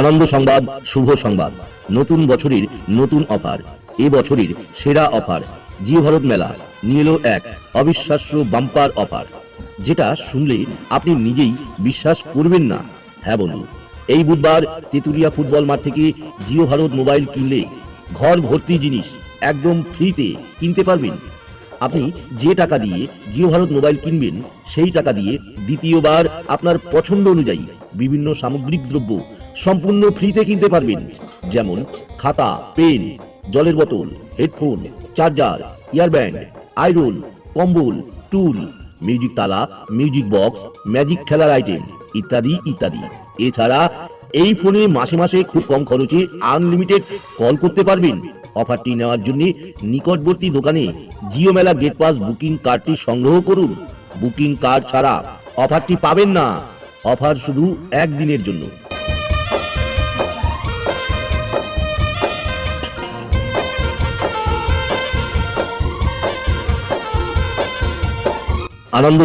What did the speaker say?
আনন্দ সংবাদ, শুভ সংবাদ। নতুন বছরের নতুন অফার। এ বছরের সেরা অফার। জিও ভারত মেলা নিয়ে এলো এক অবিশ্বাস্য বাম্পার অফার। যেটা শুনলে আপনি নিজেই বিশ্বাস করবেন না। হ্যাঁ বন্ধু, এই বুধবার তেতুলিয়া ফুটবল মাঠ থেকে জিও ভারত মোবাইল কিনলে ঘর ভর্তি জিনিস একদম ফ্রিতে কিনতে পারবেন। আপনি যে টাকা দিয়ে জিও ভারত মোবাইল কিনবেন, সেই টাকা দিয়ে দ্বিতীয়বার আপনার পছন্দ অনুযায়ী বিভিন্ন সামগ্রিক দ্রব্য সম্পূর্ণ ফ্রিতে কিনতে পারবেন। যেমন খাতা, পেন, জলের বোতল, হেডফোন, চার্জার, ইয়ারব্যান্ড, আয়রন, কম্বল, টুল, মিউজিক তালা, মিউজিক বক্স, ম্যাজিক খেলার আইটেম ইত্যাদি ইত্যাদি। এছাড়া এই ফোনে মাসে মাসে খুব কম খরচে আনলিমিটেড কল করতে পারবেন। অফারটি নেওয়ার জন্য নিকটবর্তী দোকানে জিও মেলা গেট পাস বুকিং কার্ডটি সংগ্রহ করুন। বুকিং কার্ড ছাড়া অফারটি পাবেন না। অফার শুধু একদিনের জন্য। আনন্দ